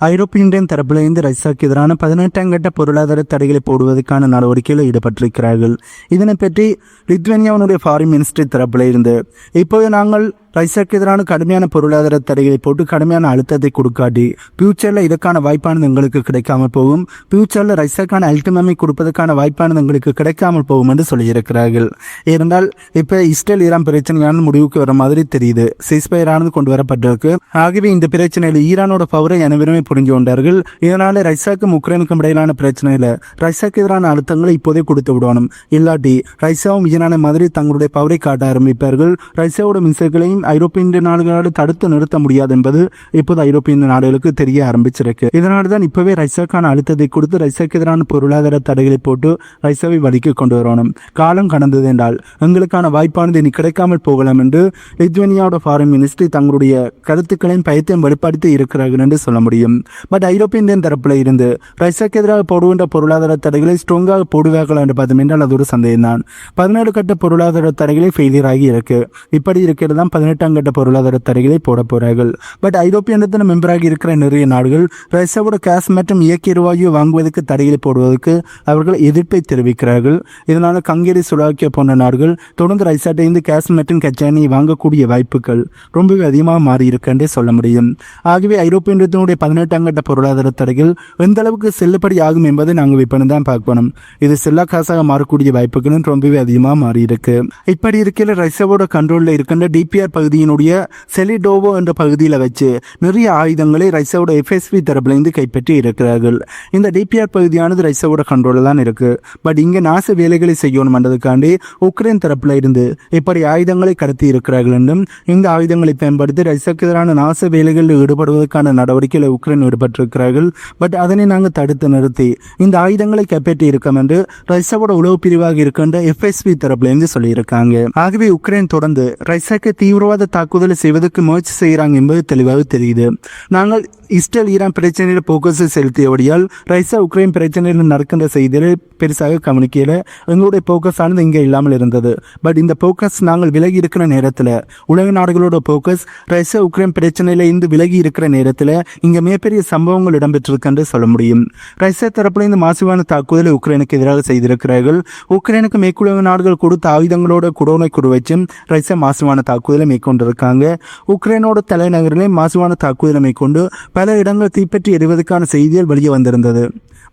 ஐரோப்பிய யூனியன் தரப்பிலிருந்து ரஷ்யாவுக்கு எதிரான பதினெட்டாம் கட்ட பொருளாதார தடைகளை போடுவதற்கான நடவடிக்கையில் ஈடுபட்டிருக்கிறார்கள். இதனை பற்றி லித்வேனியாவினுடைய ஃபாரின் மினிஸ்ட்ரி தரப்பில் இருந்து இப்போது நாங்கள் ரஷ்யாவுக்கு எதிரான கடுமையான பொருளாதார தடைகளை போட்டு கடுமையான அழுத்தத்தை கொடுக்காட்டி ஃபியூச்சரில் இதற்கான வாய்ப்பானது எங்களுக்கு கிடைக்காமல் போகும். ஃபியூச்சரில் ரஷ்யாக்கான அல்டிமமை கொடுப்பதற்கான வாய்ப்பானது எங்களுக்கு கிடைக்காமல் போகும் என்று சொல்லியிருக்கிறார்கள். ஏனென்றால் இப்போ இஸ்ரேல் ஈரான் பிரச்சனையான முடிவுக்கு வர மாதிரி தெரியுது. சிஸ்பயரானது கொண்டு வரப்பட்டிருக்கு. ஆகவே இந்த பிரச்சனையில் ஈரானோட பவரை அனைவருமே புரிஞ்சு கொண்டார்கள். இதனால ரைசாக்கும் உக்ரைனுக்கும் இடையிலான பிரச்சனையில் ரைசாக்கு எதிரான அழுத்தங்களை இப்போதே கொடுத்து விடணும். இல்லாட்டி ரைசாவும் ஈரானை மாதிரி தங்களுடைய பவரை காட்ட ஆரம்பிப்பார்கள். ரஷ்யாவோட மிசைகளையும் ஐரோப்பிய நாடுகளால் தடுத்து நிறுத்த முடியாது என்பது இப்போது ஐரோப்பிய நாடுகளுக்கு தெரிய ஆரம்பிச்சிருக்கு. இதனால தான் இப்பவே ரைசாக்கான அழுத்தத்தை கொடுத்து ரைசாக்கு எதிரான பொருளாதார தடைகளை போட்டு ரைசாவை வழிக்கு கொண்டு வரணும். காலம் கடந்தது என்றால் எங்களுக்கான வாய்ப்பானது இனி கிடைக்காமல் போகலாம் என்று லித்வேனியாவோட ஃபாரின் மினிஸ்ட்ரி தங்களுடைய கருத்துக்களையும் பயத்தையும் வெளிப்படுத்தி இருக்கிறார்கள் என்று சொல்ல முடியும். பட் ஐரோப்பிய தரப்பில் இருந்து ரைசாக்கு எதிராக போடுகின்ற பொருளாதார தடைகளை ஸ்ட்ராங்காக போடுவார்கள் என்று பார்த்தோம் என்றால் அது ஒரு சந்தேகம் தான் பதினேழு கட்ட பொருளாதார தடைகளை ஃபெயிலியர் ஆகி இருக்கு. இப்படி இருக்கிறது தான் பதினெட்டாம் கட்ட பொருளாதார தடைகளை போட போறார்கள். பட் ஐரோப்பிய ஒன்றியத்தின் மெம்பராக இருக்கிற நிறைய நாடுகள் ரஷ்யாவோட கேஸ் மற்றும் இயற்கை எரிவாயு வாங்குவதற்கு தடைகளை போடுவதற்கு அவர்கள் எதிர்ப்பை தெரிவிக்கிறார்கள். இதனால கங்கேரி சுடாக்கிய போன்ற நாடுகள் தொடர்ந்து ரஷ்யாட்டிலிருந்து கேஸ் மற்றும் கச்சானை வாங்கக்கூடிய வாய்ப்புகள் ரொம்பவே அதிகமாக மாறி இருக்குன்றே சொல்ல முடியும். ஆகவே ஐரோப்பிய ஒன்றியத்தினுடைய பதினெட்டாம் கட்ட பொருளாதார தடைகள் எந்த அளவுக்கு செல்லுபடி ஆகும் என்பதை நாங்கள் விற்பனை தான் பார்க்கணும் இது செல்லா காசாக மாறக்கூடிய வாய்ப்புகளும் ரொம்பவே அதிகமாக மாறி இருக்கு இப்படி இருக்கிற ரஷ்யாவோட கண்ட்ரோலில் இருக்கின்ற டிபிஆர் பகுதியினுடைய செலிடோவோ என்ற பகுதியில் வச்சு நிறைய ஆயுதங்களை ரஷ்யாவோட எஃப்எஸ்பி தரப்புலேருந்து கைப்பற்றி இருக்கிறார்கள். இந்த டிபிஆர் பகுதியானது ரஷ்யாவோட கண்ட்ரோலில் தான் இருக்குது பட் இங்கே நாச வேலைகளை செய்யணும்ன்றதுக்காண்டி உக்ரைன் தரப்பில் இருந்து இப்படி ஆயுதங்களை கடத்தி இருக்கிறார்கள் என்றும் இந்த ஆயுதங்களை பயன்படுத்தி ரஷ்யாவுக்கு எதிரான நாச வேலைகளில் ஈடுபடுவதற்கான நடவடிக்கையில் உக்ரைன் ஈடுபட்டிருக்கிறார்கள். பட் அதனை நாங்கள் தடுத்து நிறுத்தி இந்த ஆயுதங்களை கைப்பற்றி இருக்கோம் என்று ரஷ்யாவோட உளவு பிரிவாக இருக்கின்ற எஃப்எஸ்பி தரப்புலேருந்து சொல்லியிருக்காங்க. ஆகவே உக்ரைன் தொடர்ந்து ரஷ்யாவுக்கு தீவிரவாத தாக்குதலை செய்வதற்கு முயற்சி செய்கிறாங்க என்பது தெளிவாக தெரியுது. நாங்கள் இஸ்ரேல் ஈரான் பிரச்சனையில் போக்கஸ் செலுத்தியபடியால் ரஷ்யா உக்ரைன் பிரச்சனையில் நடக்கின்ற செய்திகளை பெருசாக கவனிக்கல. எங்களுடைய போக்கஸ் ஆனது இங்கே இல்லாமல் இருந்தது. பட் இந்த போக்கஸ் நாங்கள் விலகி இருக்கிற நேரத்தில் உலக நாடுகளோட போக்கஸ் ரஷ்யா உக்ரைன் பிரச்சனையில இருந்து விலகி இருக்கிற நேரத்தில் இங்கே மிகப்பெரிய சம்பவங்கள் இடம்பெற்றிருக்குன்னு சொல்ல முடியும். ரஷ்யா தரப்புல இந்த மாசுவான தாக்குதலை உக்ரைனுக்கு எதிராக செய்திருக்கிறார்கள். உக்ரைனுக்கு மேற்குலக நாடுகள் கொடுத்த ஆயுதங்களோட குடோனை குறுவைச்சும் ரஷ்யா மாசுவான தாக்குதலை மேற்கொண்டிருக்காங்க. உக்ரைனோட தலைநகரிலே மாசுவான தாக்குதலை மேற்கொண்டு பல இடங்கள் தீப்பற்றி எறிவதற்கான செய்திகள் வெளியே வந்திருந்தது.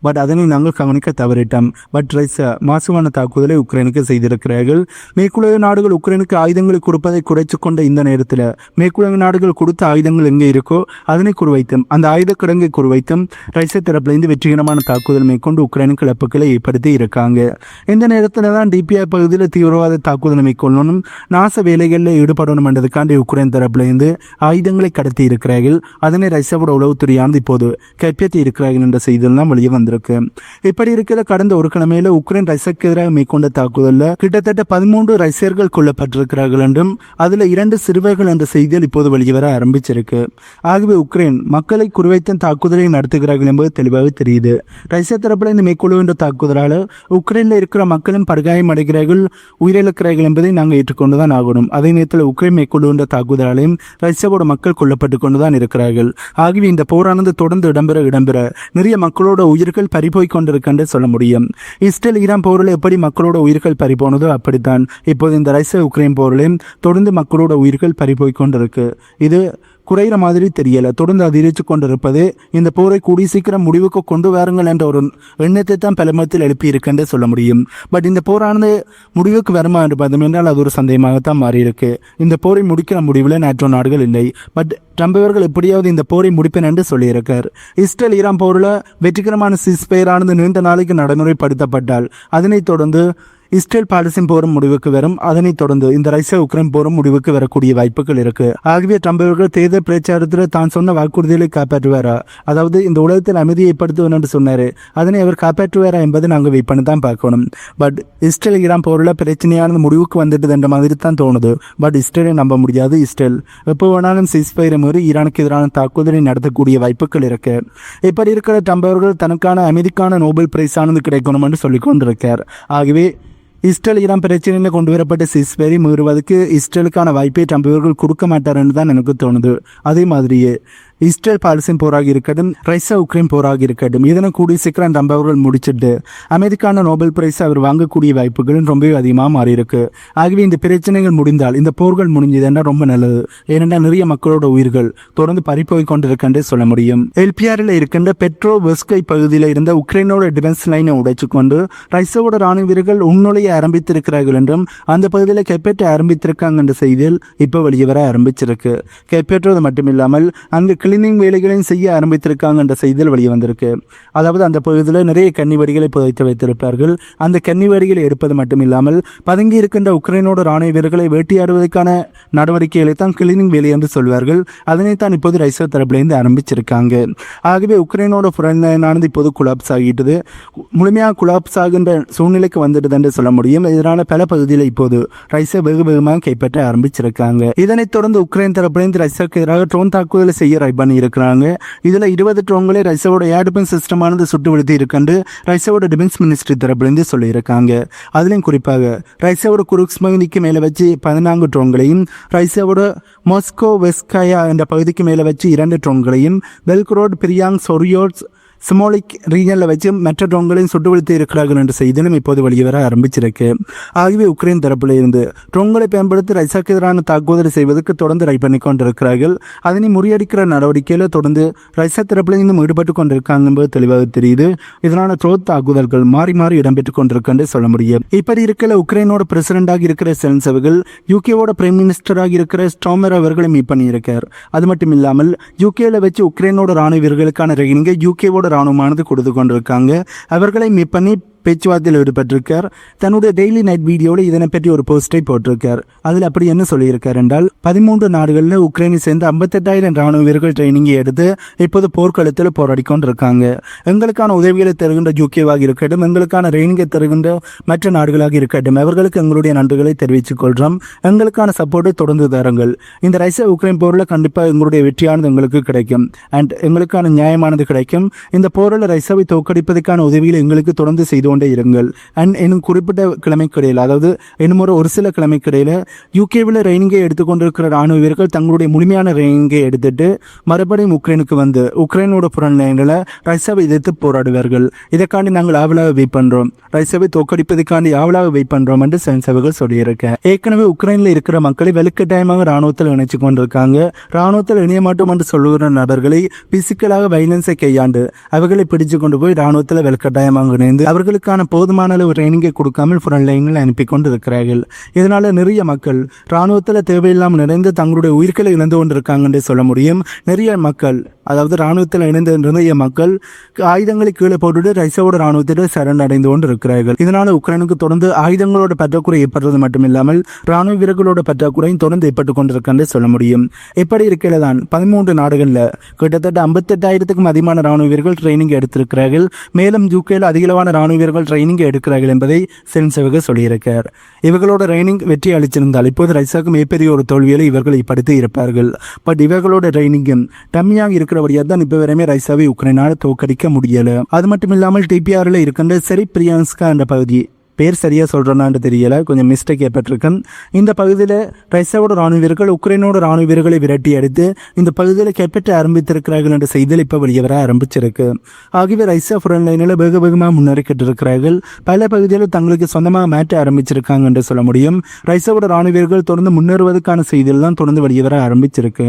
பட் அதனை நாங்கள் கவனிக்க தவறிட்டோம். பட் ரஷ்யா மாசுவான தாக்குதலை உக்ரைனுக்கு செய்திருக்கிறார்கள். மேற்குலக நாடுகள் உக்ரைனுக்கு ஆயுதங்களை கொடுப்பதை குறைத்து கொண்ட இந்த நேரத்தில் மேற்குலக நாடுகள் கொடுத்த ஆயுதங்கள் எங்கே இருக்கோ அதனை குறிவைத்தும் அந்த ஆயுத கிடங்கை குறிவைத்தும் ரஷ்யா தரப்பிலிருந்து வெற்றிகரமான தாக்குதல் மேற்கொண்டு உக்ரைனுக்கு இழப்புகளை ஏற்படுத்தி இருக்காங்க. இந்த நேரத்தில் தான் டிபிஐ பகுதியில் தீவிரவாத தாக்குதல் மேற்கொள்ளணும் நாச வேலைகளில் ஈடுபடணும் என்றதுக்காண்டி உக்ரைன் தரப்பிலிருந்து ஆயுதங்களை கடத்தி இருக்கிறார்கள் அதனை ரஷ்யாவோட உளவுத்துறையானது இப்போது கைப்பற்றி இருக்கிறார்கள் என்ற செய்திகள் தான் வெளியே வந்திருக்கு. இப்படி இருக்கிற கடந்த ஒரு கிழமையில உக்ரைன் ரஷ்யாவுக்கு எதிராக மேற்கொண்ட தாக்குதலில் கிட்டத்தட்ட பதிமூன்று ரஷ்யர்கள் கொல்லப்பட்டிருக்கிறார்கள் என்றும் அதில் இரண்டு சிறுவர்கள் என்ற செய்திகள் இப்போது வெளிவர ஆரம்பிச்சிருக்கு. ஆகவே உக்ரைன் மக்களை குறிவைத்த தாக்குதலை நடத்துகிறார்கள் என்பது தெளிவாக தெரியுது. ரஷ்யா தரப்பில் இந்த மேற்கொள்ளுகின்ற தாக்குதலால் உக்ரைனில் இருக்கிற மக்களும் படுகாயம் அடைகிறார்கள் உயிரிழக்கிறார்கள் என்பதை நாங்கள் ஏற்றுக்கொண்டு தான் ஆகணும். அதே நேரத்தில் உக்ரைன் மேற்கொள்ளுகின்ற தாக்குதலாலையும் ரஷ்யாவோட மக்கள் கொல்லப்பட்டு கொண்டு தான் இருக்கிறார்கள். ஆகவே இந்த போரானது தொடர்ந்து இடம்பெற இடம்பெற நிறைய மக்களோட உயிர்கள் பறிபோய் கொண்டிருக்கின்ற சொல்ல முடியும். இஸ்ரேல் ஈரான் போரில் எப்படி மக்களோட உயிர்கள் பறிபோனதோ அப்படித்தான் இப்போது இந்த ரஷ்ய உக்ரைன் போரிலும் தொடர்ந்து மக்களோட உயிர்கள் பறிபோய் கொண்டிருக்கு. இது குறையிற மாதிரி தெரியல. தொடர்ந்து அதிகரித்து கொண்டிருப்பது இந்த போரை கூடி சீக்கிரம் முடிவுக்கு கொண்டு வாருங்கள் என்ற ஒரு எண்ணத்தை தான் பலமத்தில் எழுப்பி சொல்ல முடியும். பட் இந்த போரானது முடிவுக்கு வருமா என்று பார்த்தோம் என்றால் அது ஒரு சந்தேகமாகத்தான் மாறியிருக்கு. இந்த போரை முடிக்கிற முடிவில் நேற்றோ நாடுகள் இல்லை. பட் ட்ரம்ப் அவர்கள் எப்படியாவது இந்த போரை முடிப்பேன் என்று சொல்லியிருக்கார். இஸ்ரேல் ஈரான் போரில் வெற்றிகரமான சிஸ்பெயரானது நீண்ட நாளைக்கு நடைமுறைப்படுத்தப்பட்டால் அதனைத் தொடர்ந்து இஸ்ரேல் பாலஸ்தீன் போரும் முடிவுக்கு வரும். அதனைத் தொடர்ந்து இந்த ரஷ்யா உக்ரைன் போரும் முடிவுக்கு வரக்கூடிய வாய்ப்புகள் இருக்கு. ஆகவே ட்ரம்ப் அவர்கள் தேர்தல் பிரச்சாரத்தில் தான் சொன்ன வாக்குறுதிகளை காப்பாற்றுவாரா? அதாவது இந்த உலகத்தில் அமைதியை ஏற்படுத்துவேன் என்று சொன்னார். அதனை அவர் காப்பாற்றுவாரா என்பதை நாங்கள் வெயிட் பண்ணி தான் பார்க்கணும். பட் இஸ்ரேல் ஈரான் போரில் பிரச்சனையானது முடிவுக்கு வந்துட்டு என்ற மாதிரி தான் தோணுது. பட் இஸ்ரேலை நம்ப முடியாது இஸ்ரேல். எப்போ வேணாலும் சிஸ்பைரை மீறி ஈரானுக்கு எதிரான தாக்குதலை நடத்தக்கூடிய வாய்ப்புகள் இருக்கு. இப்படி இருக்கிற ட்ரம்ப் அவர்கள் தனக்கான அமைதிக்கான நோபல் பிரைஸ் ஆனது கிடைக்கணும் என்று சொல்லிக் கொண்டிருக்கார் ஆகவே இஸ்ரேல் ஈரான் பிரச்சனையில் கொண்டு வரப்பட்ட சிஸ்பெரி மீறுவதற்கு இஸ்ரேலுக்கான வாய்ப்பை ட்ரம்ப் இவர்கள் கொடுக்க மாட்டார் என்று தான் எனக்கு தோணுது. அதே மாதிரியே இஸ்ரேல் பாலஸ்தீன் போராக இருக்கட்டும் ரஷ்யா உக்ரைன் போராக இருக்கட்டும் இதனை கூடிய சீக்கிரம் அந்த அவர்கள் முடிச்சிட்டு அமெரிக்கான நோபல் பிரைஸ் அவர் வாங்கக்கூடிய வாய்ப்புகளும் ரொம்பவே அதிகமாக மாறி இருக்கு ஆகவே இந்த பிரச்சனைகள் முடிந்தால் இந்த போர்கள் முடிஞ்சதுன்னா ரொம்ப நல்லது. ஏனென்றால் நிறைய மக்களோட உயிர்கள் தொடர்ந்து பறிப்போய் கொண்டிருக்கின்றே சொல்ல முடியும். எல்பிஆரில் இருக்கின்ற பெட்ரோ வெஸ்கை பகுதியில் இருந்த உக்ரைனோட டிஃபென்ஸ் லைனை உடைச்சு கொண்டு ரஷ்யாவோட ராணுவ வீரர்கள் உள்நுழைய ஆரம்பித்திருக்கிறார்கள் என்றும் அந்த பகுதியில் கெப்பேட்டை ஆரம்பித்திருக்காங்க என்ற செய்தியில் இப்போ வெளியே வர ஆரம்பிச்சிருக்கு. கெப்பேட்டோ மட்டும் இல்லாமல் அங்கு கிளீனிங் வேலைகளையும் செய்ய ஆரம்பித்திருக்காங்க என்ற செய்தியில் வெளிவந்திருக்கு அதாவது அந்த பகுதியில் நிறைய கன்னிவடிகளை புதைத்து வைத்திருப்பார்கள். அந்த கன்னிவடிகளை எடுப்பது மட்டும் இல்லாமல் பதுங்கி இருக்கின்ற உக்ரைனோட ராணுவ வீரர்களை வேட்டையாடுவதற்கான நடவடிக்கைகளை தான் கிளீனிங் வேலை என்று சொல்வார்கள். அதனைத்தான் இப்போது ரைசோ தரப்பிலிருந்து ஆரம்பிச்சிருக்காங்க. ஆகவே உக்ரைனோட புறநானது இப்போது குலாப்ஸ் ஆகிட்டது. முழுமையாக குலாப்ஸ் ஆகின்ற சூழ்நிலைக்கு வந்துடுது என்று சொல்ல முடியும். இதனால் பல பகுதியில் இப்போது ரைசோ வெகு வேகமாக கைப்பற்ற ஆரம்பிச்சிருக்காங்க. இதனைத் தொடர்ந்து உக்ரைன் தரப்பிலிருந்து ரைசோக்கு எதிராக ட்ரோன் தாக்குதலை செய்ய ரை பண்ணி இருக்கிறாங்க இருபது ட்ரோன்களை ரஷ்யாவோட ஏர் டிஃபென்ஸ் சிஸ்டமானது சுட்டு விழுத்தி இருக்குன்னு ரஷ்யாவோட டிஃபென்ஸ் மினிஸ்ட்ரி தரப்புலேருந்து சொல்லியிருக்காங்க. அதுலேயும் குறிப்பாக ரஷ்யாவோட குருக்ஸ் பகுதிக்கு மேலே வச்சு பதினான்கு ட்ரோன்களையும் ரஷ்யாவோட மாஸ்கோ வெஸ்காயா என்ற பகுதிக்கு மேலே வச்சு இரண்டு ட்ரோன்களையும் பெல்க்ரோட் பிரியாங் சொரியோட்ஸ் ஸ்மோலிக் ரீஜனில் வச்சு மற்ற ட்ரோன்களையும் சுட்டு வீழ்த்து இருக்கிறார்கள் என்ற செய்தியும் இப்போது வெளிவர ஆரம்பிச்சிருக்கு. ஆகவே உக்ரைன் தரப்பில் இருந்து ட்ரோன்களை பயன்படுத்தி ரஷ்யாவுக்கு எதிரான தாக்குதலை செய்வதற்கு தொடர்ந்து ரை பண்ணி கொண்டிருக்கிறார்கள். அதனை முறியடிக்கிற நடவடிக்கையில் தொடர்ந்து ரஷ்யா தரப்பில் இன்னும் ஈடுபட்டு கொண்டிருக்காங்க என்பது தெளிவாக தெரியுது. இதனால ட்ரோத் தாக்குதல்கள் மாறி மாறி இடம்பெற்றுக் கொண்டிருக்கின்ற சொல்ல முடியும். இப்படி இருக்கல உக்ரைனோட பிரசிடண்டாக இருக்கிற சென்சவர்கள் யூகேவோட பிரைம் மினிஸ்டராக இருக்கிற ஸ்டாமர் அவர்களை மீட் பண்ணியிருக்கார். அது மட்டும் இல்லாமல் யூகேல வச்சு உக்ரைனோட ராணுவ வீரர்களுக்கான ரெயினிங்கை யூகேவோட ராணுவமானது கொடுத்து கொண்டிருக்காங்க அவர்களை மீட் பண்ணி பேச்சுவார்த்தையில் ஈடுபட்டிருக்கார். தன்னுடைய டெய்லி நைட் வீடியோவில் இதனை பற்றி ஒரு போஸ்டை போட்டிருக்கார். அதில் அப்படி என்ன சொல்லியிருக்கார் என்றால் பதிமூன்று நாடுகளில் உக்ரைனை சேர்ந்து ஐம்பத்தெட்டாயிரம் ராணுவ வீரர்கள் ட்ரைனிங்கை எடுத்து இப்போது போர்க்களத்தில் போராடி கொண்டிருக்காங்க எங்களுக்கான உதவிகளை தருகின்ற யூகேவாக இருக்கட்டும் எங்களுக்கான ட்ரைனிங்கை தருகின்ற மற்ற நாடுகளாக இருக்கட்டும் அவர்களுக்கு எங்களுடைய நன்றிகளை தெரிவித்துக் கொள்கிறோம் எங்களுக்கான சப்போர்ட்டை தொடர்ந்து தருங்கள். இந்த ரஷ்யா உக்ரைன் போரில் கண்டிப்பாக எங்களுடைய வெற்றியானது எங்களுக்கு கிடைக்கும். அண்ட் எங்களுக்கான நியாயமானது கிடைக்கும். இந்த போரில் ரஷ்யாவை தோற்கடிப்பதற்கான உதவிகளை எங்களுக்கு தொடர்ந்து செய்து கொண்டே இருங்கள். அண்ட் இன்னும் குறிப்பிட்ட கிழமைக்கிடையில் அதாவது இன்னும் ஒரு ஒரு சில கிழமைக்கிடையில் யூகேவில் ட்ரைனிங்கை எடுத்துக்கொண்டிருக்கிற ராணுவ வீரர்கள் தங்களுடைய முழுமையான ட்ரைனிங்கை எடுத்துட்டு மறுபடியும் உக்ரைனுக்கு வந்து உக்ரைனோட புறநிலையில் ரஷ்யாவை எதிர்த்து போராடுவார்கள். இதற்காண்டி நாங்கள் ஆவலாக வெயிட் பண்ணுறோம் ரஷ்யாவை தோற்கடிப்பதற்காண்டி ஆவலாக வெயிட் பண்ணுறோம் என்று சென்சவர்கள் சொல்லியிருக்கேன். ஏற்கனவே உக்ரைனில் இருக்கிற மக்களை வெளுக்கட்டாயமாக ராணுவத்தில் இணைச்சு கொண்டிருக்காங்க. ராணுவத்தில் இணைய மாட்டோம் என்று சொல்லுகிற நபர்களை பிசிக்கலாக வைலன்ஸை கையாண்டு அவர்களை பிடிச்சு கொண்டு போய் ராணுவத்தில் வெளுக்கட்டாயமாக இணைந்து அவர்களுக்கு அவர்களுக்கான போதுமான அளவு ட்ரைனிங்கை கொடுக்காமல் ஃப்ரண்ட் அனுப்பி கொண்டு இருக்கிறார்கள் நிறைய மக்கள் ராணுவத்தில் தேவையில்லாமல் நிறைந்து தங்களுடைய உயிர்களை இழந்து கொண்டிருக்காங்கன்றே சொல்ல முடியும். நிறைய மக்கள் அதாவது ராணுவத்தில் இணைந்த நிறைய மக்கள் ஆயுதங்களை கீழே போட்டுட்டு ரஷ்யாவோட ராணுவத்திட்ட சரணடைந்து கொண்டு இருக்கிறார்கள் இதனால உக்ரைனுக்கு தொடர்ந்து ஆயுதங்களோட பற்றாக்குறை ஏற்படுறது மட்டுமில்லாமல் ராணுவ வீரர்களோட பற்றாக்குறையும் தொடர்ந்து ஏற்பட்டு கொண்டிருக்கின்றே சொல்ல முடியும். இப்படி இருக்கையில தான் பதிமூன்று நாடுகளில் கிட்டத்தட்ட ஐம்பத்தெட்டாயிரத்துக்கும் அதிகமான ராணுவ வீரர்கள் ட்ரைனிங் எடுத்திருக்கிறார்கள். மேலும் யூகேல அதிகளவான ராணுவ வீரர்கள் ட்ரைனிங் எடுக்கிறார்கள் என்பதை சென்சவக சொல்லியிருக்கார். இவர்களோட ட்ரைனிங் வெற்றி அளிச்சிருந்தால் இப்போது ரஷ்யாவுக்கு மிகப்பெரிய ஒரு தோல்வியில் இவர்கள் படுத்தி இருப்பார்கள். பட் இவர்களோட ட்ரைனிங்கும் டம்மியாக இருக்கிறபடியா தான் இப்போ வரையுமே ரைசாவை உக்ரைனால் தோற்கடிக்க முடியல. அது மட்டும் இல்லாமல் டிபிஆர்ல இருக்கின்ற செரி பிரியான்ஸ்கா என்ற பகுதி பேர் சரியாக சொல்கிறேன்னான்னு தெரியல. கொஞ்சம் மிஸ்டேக் ஏற்பட்டிருக்கேன் இந்த பகுதியில் ரஷ்யாவோட ராணுவ வீரர்கள் உக்ரைனோட ராணுவ வீரர்களை விரட்டி அடித்து இந்த பகுதியில் கைப்பற்ற ஆரம்பித்திருக்கிறார்கள் என்ற செய்தியில் இப்போ வெளியே வர ஆரம்பிச்சிருக்கு. ஆகவே ரஷ்யா ஃப்ரண்ட் லைனில் வெகு வேகமாக முன்னேறிக்கிட்டு இருக்கிறார்கள். பல பகுதிகளில் தங்களுக்கு சொந்தமாக மாற்ற ஆரம்பிச்சிருக்காங்க என்று சொல்ல முடியும். ரஷ்யாவோட ராணுவ வீரர்கள் தொடர்ந்து முன்னேறுவதற்கான செய்திகள் தான் தொடர்ந்து வெளியே வர ஆரம்பிச்சிருக்கு.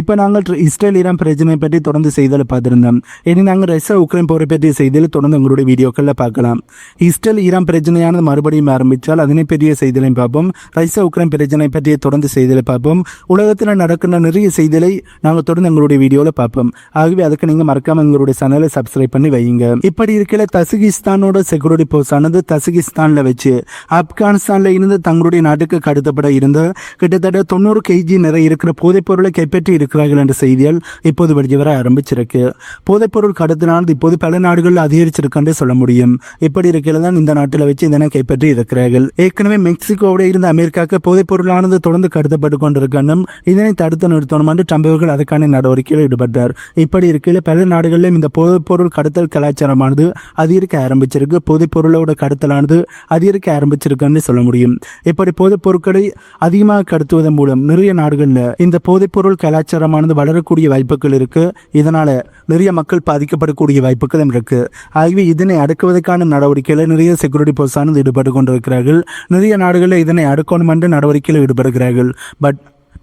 இப்போ நாங்கள் இஸ்ரேல் ஈரான் பிரச்சனை பற்றி தொடர்ந்து செய்தியில் பார்த்துருந்தோம். இனி நாங்கள் ரஷ்யா உக்ரைன் போரை பற்றிய செய்தியில் தொடர்ந்து உங்களுடைய வீடியோக்களில் பார்க்கலாம். இஸ்ரேல் ஈரான் பிரச்சனையானது மறுபடியும் ஆரம்பித்தால் அதனை பெரிய செய்திகளையும் பார்ப்போம். ரஷ்யா உக்ரைன் பிரச்சனை பற்றிய தொடர்ந்து செய்திகளை பார்ப்போம். உலகத்தில் நடக்கின்ற நிறைய செய்திகளை நாங்கள் தொடர்ந்து எங்களுடைய வீடியோவில் பார்ப்போம். ஆகவே அதுக்கு நீங்கள் மறக்காம எங்களுடைய சேனலை சப்ஸ்கிரைப் பண்ணி வைங்க இப்படி இருக்கிற தசுகிஸ்தானோட செக்யூரிட்டி போஸ்ட் ஆனது தசுகிஸ்தானில் வச்சு ஆப்கானிஸ்தானில் இருந்து தங்களுடைய நாட்டுக்கு கடத்தப்பட இருந்த கிட்டத்தட்ட தொண்ணூறு கேஜி நிறைய இருக்கிற போதைப் பொருளை கைப்பற்றி இருக்கிறார்கள் என்ற செய்திகள் இப்போது வெளியே வர ஆரம்பிச்சிருக்கு போதைப்பொருள் கடத்தினால் இப்போது பல நாடுகளில் அதிகரிச்சிருக்குன்னு சொல்ல முடியும். இப்படி இருக்கிறதான் இந்த நாட்டில் வச்சு இதனை கைப்பற்றி இருக்கிறார்கள் ஏற்கனவே மெக்சிகோவோட இருந்த அமெரிக்காவுக்கு போதைப் பொருளானது தொடர்ந்து கடத்தப்பட்டு கொண்டிருக்கணும். இதனை தடுத்து நிறுத்தணும் என்று ட்ரம்ப் அவர்கள் அதற்கான நடவடிக்கையில் ஈடுபட்டார். இப்படி இருக்கையில் பல நாடுகளிலும் இந்த போதைப் பொருள் கடத்தல் கலாச்சாரமானது அதிகரிக்க ஆரம்பிச்சிருக்கு. போதைப் பொருளோட கடத்தலானது அதிகரிக்க ஆரம்பிச்சிருக்குன்னு சொல்ல முடியும். இப்படி போதைப் பொருட்களை அதிகமாக கடத்துவதன் மூலம் நிறைய நாடுகளில் இந்த போதைப் பொருள் கலாச்சாரமானது வளரக்கூடிய வாய்ப்புகள் இருக்கு. இதனால நிறைய மக்கள் பாதிக்கப்படக்கூடிய வாய்ப்புகளும் இருக்கு. ஆகவே இதனை அடக்குவதற்கான நடவடிக்கையில் நிறைய செக்யூரிட்டி சார்ந்து ஈடுபட்டு கொண்டிருக்கிறார்கள் நிறைய நாடுகளில் இதனை அடுக்கணும் என்று நடவடிக்கையில் ஈடுபடுகிறார்கள். பட்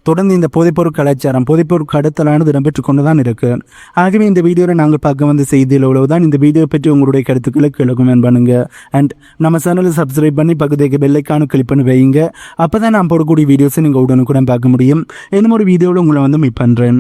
தொடர்ந்து இந்த போதைப்பொருள் கலாச்சாரம் போதைப்பொருள் கடத்தலானது இடம்பெற்று கொண்டு தான் இருக்கு. ஆகவே இந்த வீடியோவில் நாங்கள் பார்க்க வந்த செய்தியில் உழவுதான் இந்த வீடியோ பற்றி உங்களுடைய கருத்துக்களை கிழக்கும் பண்ணுங்க. அண்ட் நம்ம சேனலை சப்ஸ்கிரைப் பண்ணி பக்கத்துக்கு வெள்ளைக்கான கிளிக் பண்ணி வைங்க அப்போ தான் நான் போடக்கூடிய வீடியோஸை நீங்கள் உடனுக்குடன் பார்க்க முடியும். இன்னும் ஒரு வீடியோவில் உங்களை வந்து மீட் பண்ணுறேன்